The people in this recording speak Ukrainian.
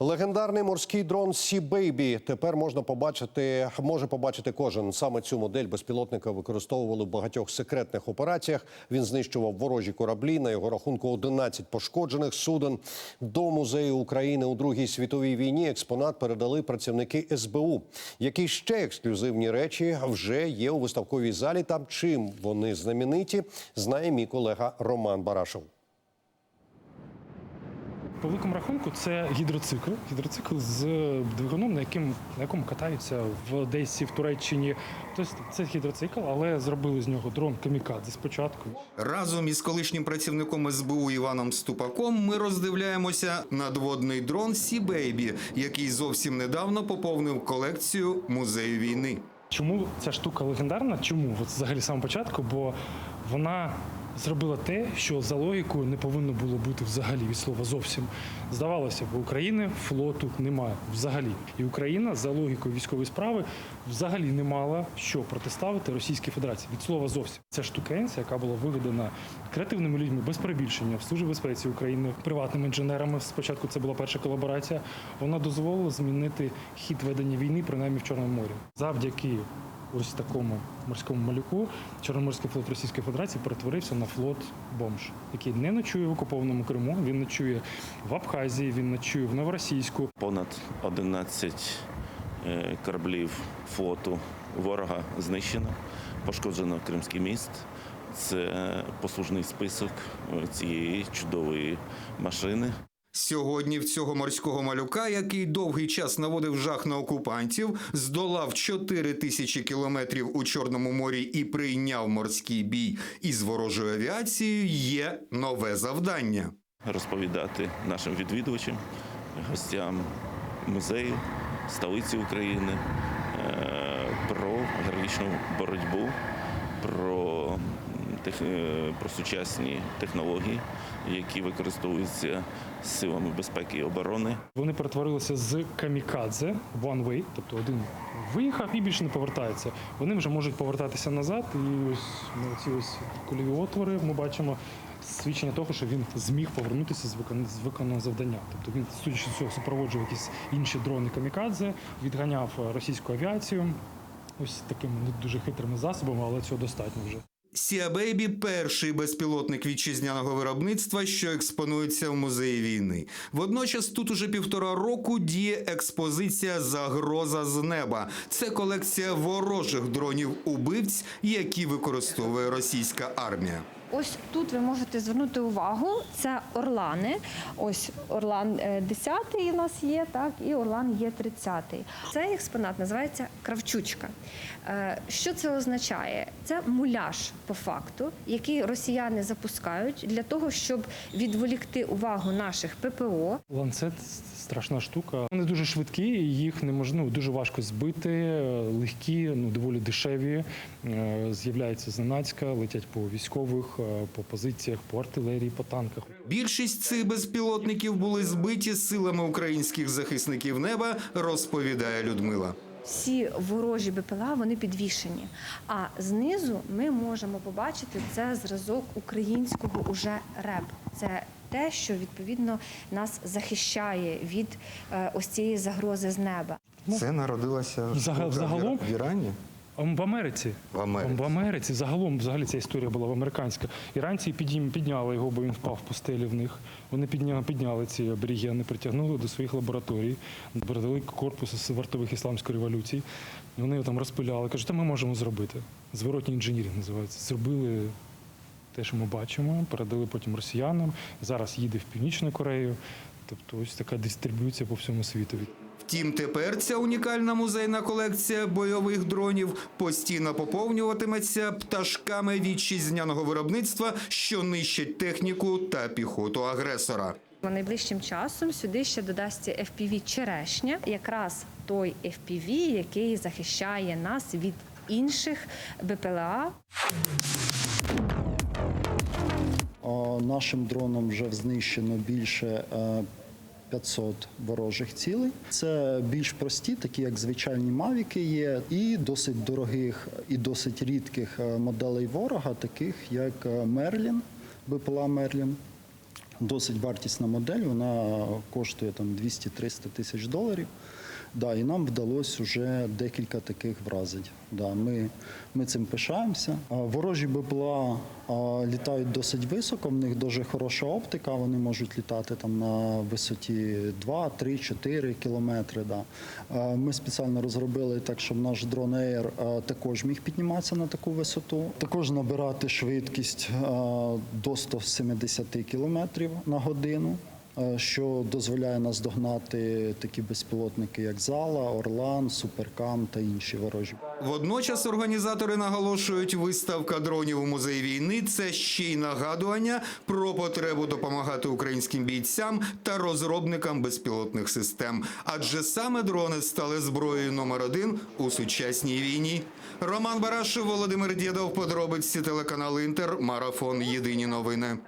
Легендарний морський дрон Sea Baby тепер можна побачити, може побачити кожен. Саме цю модель безпілотника використовували в багатьох секретних операціях. Він знищував ворожі кораблі. На його рахунку 11 пошкоджених суден. До музею України у Другій світовій війні експонат передали працівники СБУ. Які ще ексклюзивні речі вже є у виставковій залі. Там чим вони знамениті, знає мій колега Роман Барашов. По великому рахунку це гідроцикл. Гідроцикл з двигуном, на, яким, на якому катаються в Одесі, в Туреччині. Тобто це гідроцикл, але зробили з нього дрон камікадзе спочатку. Разом із колишнім працівником СБУ Іваном Ступаком ми роздивляємося надводний дрон Сі Бейбі, який зовсім недавно поповнив колекцію музею війни. Чому ця штука легендарна? Чому? От взагалі самого початку, бо вона зробила те, що за логікою не повинно було бути взагалі від слова зовсім. Здавалося б, України флоту немає взагалі. І Україна за логікою військової справи взагалі не мала що протиставити Російській Федерації від слова зовсім. Ця штукенція, яка була виведена креативними людьми без перебільшення в службі безпеці України, приватними інженерами. Спочатку це була перша колаборація. Вона дозволила змінити хід ведення війни, принаймні в Чорному морі. Завдяки ось такому морському малюку Чорноморський флот Російської Федерації перетворився на флот бомж, який не ночує в окупованому Криму. Він ночує в Абхазії, він ночує в Новоросійську. Понад 11 е, кораблів флоту ворога знищено, пошкоджено Кримський міст. Це послужний список е, цієї чудової машини. Сьогодні в цього морського малюка, який довгий час наводив жах на окупантів, здолав 4 тисячі кілометрів у Чорному морі і прийняв морський бій із ворожою авіацією, є нове завдання. Розповідати нашим відвідувачам, гостям музею, столиці України е, про героїчну боротьбу, про, тех- е, про сучасні технології, які використовуються силами безпеки і оборони. Вони перетворилися з камікадзе one way, тобто один виїхав і більше не повертається. Вони вже можуть повертатися назад, і ось на ці ось кульові отвори ми бачимо свідчення того, що він зміг повернутися з з виконаного завдання. Тобто він, судячи цього, супроводжував якісь інші дрони камікадзе, відганяв російську авіацію. Ось такими не дуже хитрими засобами, але цього достатньо вже. Сіа Бейбі перший безпілотник вітчизняного виробництва, що експонується в музеї війни. Водночас тут уже півтора року діє експозиція Загроза з неба. Це колекція ворожих дронів убивць, які використовує російська армія. Ось тут ви можете звернути увагу. Це орлани. Ось орлан е, 10 у нас є, так, і орлан є 30. Цей експонат називається кравчучка. Е, Що це означає? Це муляж по факту, який росіяни запускають для того, щоб відволікти увагу наших ППО Ланцет страшна штука. Вони дуже швидкі, їх не можна ну, дуже важко збити, е, легкі, ну доволі дешеві. е, З'являються зненацька, летять по військових, е, по позиціях, по артилерії, по танках. Більшість цих безпілотників були збиті силами українських захисників неба, розповідає Людмила. всі ворожі БПЛА вони підвішені. А знизу ми можемо побачити це зразок українського уже РЕБ. Це те, що відповідно нас захищає від е, ось цієї загрози з неба. Це штука в загалом? В Ірані. В Америці. В Америці. В Америці загалом взагалі ця історія була в американська. Іранці підняли його, бо він впав в пустелі в них. Вони підняли, підняли ці аборігени, притягнули до своїх лабораторій, передали корпусу з вартових ісламської революції. Вони його там розпиляли. Кажуть, та ми можемо зробити. Зворотній інженірінг називається. Зробили те, що ми бачимо, передали потім росіянам. Зараз їде в Північну Корею. Тобто ось така дистриб'юція по всьому світу. Втім, тепер ця унікальна музейна колекція бойових дронів постійно поповнюватиметься пташками вітчизняного виробництва, що нищать техніку та піхоту агресора. Найближчим часом сюди ще додасться FPV черешня, якраз той FPV, який захищає нас від інших БПЛА. Нашим дроном вже знищено більше е, 500 ворожих цілей. Це більш прості, такі як звичайні мавіки є, і досить дорогих і досить рідких е, моделей ворога, таких як е, Мерлін, БПЛА Мерлін. Досить вартісна модель, вона коштує там 200-300 тисяч доларів. Да, і нам вдалося вже декілька таких вразить. Да, ми, ми цим пишаємося. Ворожі БПЛА літають досить високо, в них дуже хороша оптика, вони можуть літати там на висоті 2, 3, 4 кілометри. Да. Ми спеціально розробили так, щоб наш дрон Air також міг підніматися на таку висоту. Також набирати швидкість до 170 кілометрів на годину е, що дозволяє нас догнати такі безпілотники, як Зала, Орлан, Суперкам та інші ворожі. Водночас організатори наголошують, виставка дронів у музеї війни це ще й нагадування про потребу допомагати українським бійцям та розробникам безпілотних систем. Адже саме дрони стали зброєю номер один у сучасній війні. Роман Барашев, Володимир Дєдов, подробиці телеканал Інтер, марафон Єдині новини.